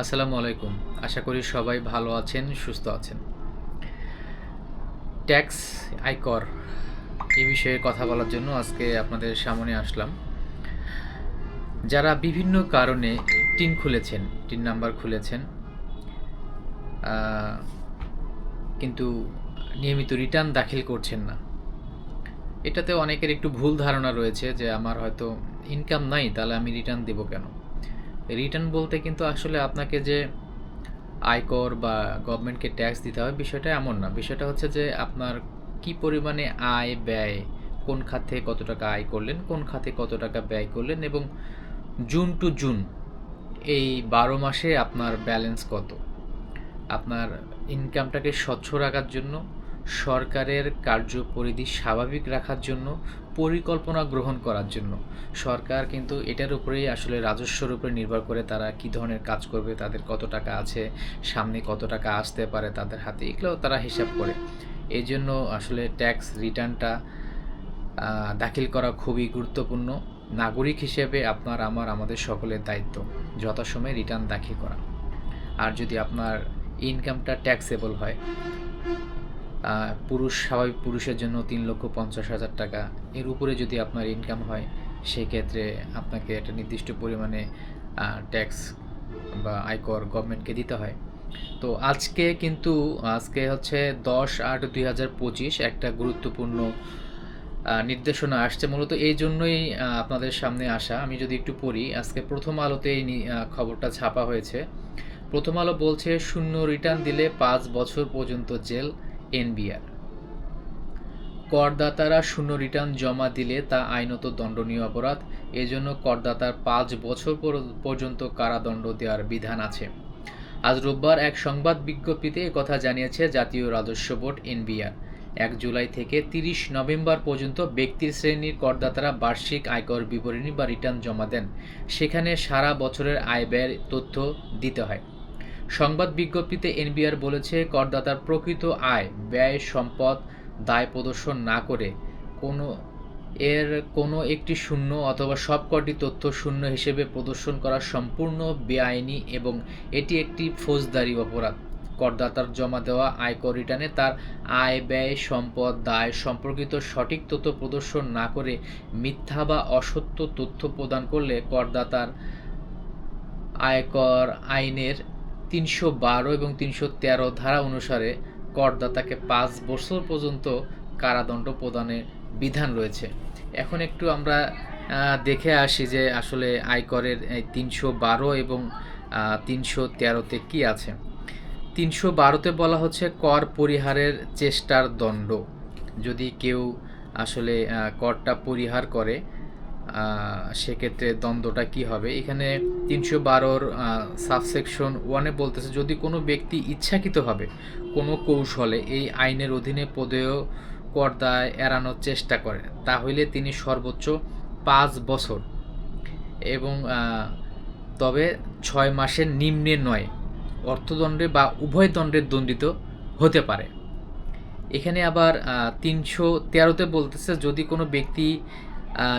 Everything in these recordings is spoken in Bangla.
আসসালামু আলাইকুম। আশা করি সবাই ভালো আছেন, সুস্থ আছেন। ট্যাক্স আয়কর এই বিষয়ে কথা বলার জন্য আজকে আপনাদের সামনে আসলাম। যারা বিভিন্ন কারণে টিন খুলেছেন, টিন নাম্বার খুলেছেন কিন্তু নিয়মিত রিটার্ন দাখিল করছেন না। এটাতে অনেকের একটু ভুল ধারণা রয়েছে যে আমার হয়তো ইনকাম নাই, তাহলে আমি রিটার্ন দেবো কেন? রিটার্ন বলতে কিন্তু আসলে আপনাকে যে আয়কর বা গভর্নমেন্টকে ট্যাক্স দিতে হবে বিষয়টা এমন না। বিষয়টা হচ্ছে যে আপনার কি পরিমাণে আয় ব্যয়, কোন খাতে কত টাকা আয় করলেন, কোন খাতে কত টাকা ব্যয় করলেন এবং জুন টু জুন এই বারো মাসে আপনার ব্যালেন্স কত? আপনার ইনকামটাকে স্বচ্ছ রাখার জন্য, সরকারের কার্যপরিধি স্বাভাবিক রাখার জন্য পরিকল্পনা গ্রহণ করার জন্য। সরকার কিন্তু এটার উপরেই আসলে রাজস্বর উপরে নির্ভর করে তারা কি ধরনের কাজ করবে, তাদের কত টাকা আছে, সামনে কত টাকা আসতে পারে তাদের হাতে এগুলো তারা হিসাব করে। এই জন্য আসলে ট্যাক্স রিটার্নটা দাখিল করা খুবই গুরুত্বপূর্ণ। নাগরিক হিসেবে আপনার, আমার, আমাদের সকলের দায়িত্ব যথাসময়ে রিটার্ন দাখিল করা। আর যদি আপনার ইনকামটা ট্যাক্সেবল হয় পুরুষ, স্বাভাবিক পুরুষের জন্য তিন লক্ষ পঞ্চাশ হাজার টাকা। এর উপরে যদি আপনার ইনকাম হয় সেই ক্ষেত্রে আপনাকে একটা নির্দিষ্ট পরিমাণে ট্যাক্স বা আয়কর গভর্নমেন্টকে দিতে হয়। তো আজকে কিন্তু, আজকে হচ্ছে দশ আট দুই হাজার পঁচিশ একটা গুরুত্বপূর্ণ নির্দেশনা আসছে। মূলত এই জন্যই আপনাদের সামনে আসা। আমি যদি একটু পড়ি, আজকে প্রথম আলোতে এই খবরটা ছাপা হয়েছে। প্রথম আলো বলছে, শূন্য রিটার্ন দিলে পাঁচ বছর পর্যন্ত জেল। এনবিআর। করদাতারা শূন্য রিটার্ন জমা দিলে তা আইনত দণ্ডনীয় অপরাধ। এজন্য করদাতার পাঁচ বছর পর- পর্যন্ত কারাদণ্ড দেওয়ার বিধান আছে। আজ রোববার এক সংবাদ বিজ্ঞপ্তিতে কথা জানিয়েছে জাতীয় রাজস্ব বোর্ড এনবিআর। এক জুলাই থেকে তিরিশ নভেম্বর পর্যন্ত ব্যক্তির শ্রেণির করদাতারা বার্ষিক আয়কর বিবরণী বা রিটার্ন জমা দেন। সেখানে সারা বছরের আয় ব্যয়ের তথ্য দিতে হয়। সংবাদ বিজ্ঞপ্তিতে এনবিআর বলেছে, করদাতার প্রকৃত আয়, ব্যয়, সম্পদ দায় প্রদর্শন না করে কোনো এর কোনো একটি শূন্য অথবা সবকটি তথ্য শূন্য হিসেবে প্রদর্শন করা সম্পূর্ণ বেআইনি এবং এটি একটি ফৌজদারি অপরাধ। করদাতার জমা দেওয়া আয়কর রিটার্নে তার আয়, ব্যয়, সম্পদ, দায় সম্পর্কিত সঠিক তথ্য প্রদর্শন না করে মিথ্যা বা অসত্য তথ্য প্রদান করলে করদাতার আয়কর আইনের তিনশো বারো এবং তিনশো তেরো ধারা অনুসারে করদাতাকে পাঁচ বছর পর্যন্ত কারাদণ্ড প্রদানের বিধান রয়েছে। এখন একটু আমরা দেখে আসি যে আসলে আয়করের এই তিনশো বারো এবং তিনশো তেরোতে কী আছে। তিনশো বারোতে বলা হচ্ছে কর পরিহারের চেষ্টার দণ্ড। যদি কেউ আসলে করটা পরিহার করে সেক্ষেত্রে দ্বন্দ্বটা কি হবে? এখানে তিনশো বারোর সাবসেকশন ওয়ানে বলতেছে, যদি কোনো ব্যক্তি ইচ্ছাকৃতভাবে কোনো কৌশলে এই আইনের অধীনে পদেয় করদায় এড়ানোর চেষ্টা করে, তাহলে তিনি সর্বোচ্চ পাঁচ বছর এবং তবে ছয় মাসের নিম্নে নয়, অর্থদণ্ডে বা উভয় দণ্ডে দণ্ডিত হতে পারে। এখানে আবার তিনশো তেরোতে বলতেছে, যদি কোনো ব্যক্তি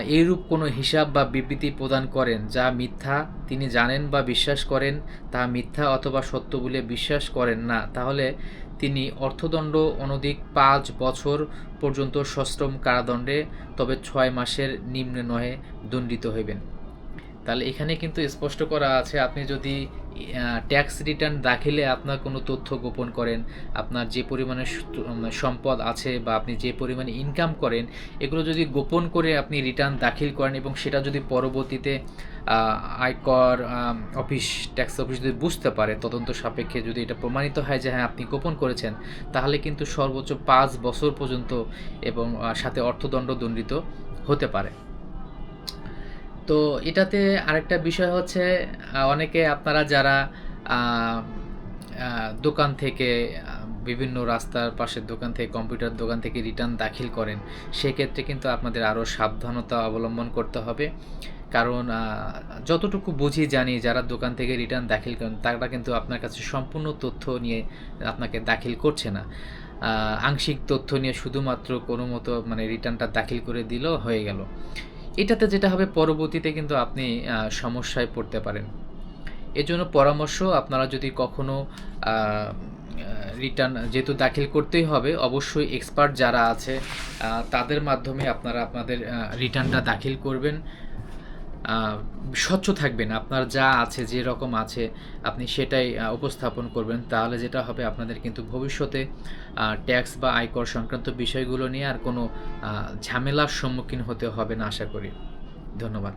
এইরূপ কোনো হিসাব বা বিবৃতি প্রদান করেন যা মিথ্যা, তিনি জানেন বা বিশ্বাস করেন, তা মিথ্যা অথবা সত্য বলে বিশ্বাস করেন না। তাহলে তিনি অর্থদণ্ড অনধিক পাঁচ বছর পর্যন্ত সশ্রম কারাদণ্ডে, তবে ছয় মাসের নিম্নে নহে, দণ্ডিত হইবেন। তাহলে এখানে কিন্তু স্পষ্ট করা আছে, আপনি যদি ট্যাক্স রিটার্ন দাখিলে আপনার কোনো তথ্য গোপন করেন, আপনার যে পরিমাণে সম্পদ আছে বা আপনি যে পরিমাণে ইনকাম করেন, এগুলো যদি গোপন করে আপনি রিটার্ন দাখিল করেন এবং সেটা যদি পরবর্তীতে আয়কর অফিস ট্যাক্স অফিস যদি বুঝতে পারে, তদন্ত সাপেক্ষে যদি এটা প্রমাণিত হয় যে হ্যাঁ আপনি গোপন করেছেন, তাহলে কিন্তু সর্বোচ্চ পাঁচ বছর পর্যন্ত এবং সাথে অর্থদণ্ড দণ্ডিত হতে পারে। তো এটাতে আরেকটা বিষয় হচ্ছে অনেকে আপনারা যারা দোকান থেকে বিভিন্ন রাস্তার পাশের দোকান থেকে, কম্পিউটার দোকান থেকে রিটার্ন দাখিল করেন, সেক্ষেত্রে কিন্তু আপনাদের আরও সাবধানতা অবলম্বন করতে হবে। কারণ যতটুকু বুঝি জানি, যারা দোকান থেকে রিটার্ন দাখিল করেন, তারা কিন্তু আপনার কাছে সম্পূর্ণ তথ্য নিয়ে আপনাকে দাখিল করছে না। আংশিক তথ্য নিয়ে শুধুমাত্র কোনো মতো মানে রিটার্নটা দাখিল করে দিল হয়ে গেল। এটাতে যেটা হবে, পরবর্তীতে কিন্তু আপনি সমস্যায় পড়তে পারেন। এজন্য পরামর্শ, আপনারা যদি কখনো রিটার্ন যেহেতু দাখিল করতেই হবে, অবশ্যই এক্সপার্ট যারা আছে তাদের মাধ্যমে আপনারা আপনাদের রিটার্নটা দাখিল করবেন। স্বচ্ছ থাকবেন, আপনার যা আছে, যে রকম আছে, আপনি সেটাই উপস্থাপন করবেন। তাহলে যেটা হবে, আপনাদের কিন্তু ভবিষ্যতে ট্যাক্স বা আয়কর সংক্রান্ত বিষয়গুলো নিয়ে আর কোনো ঝামেলার সম্মুখীন হতে হবে না, আশা করি। ধন্যবাদ।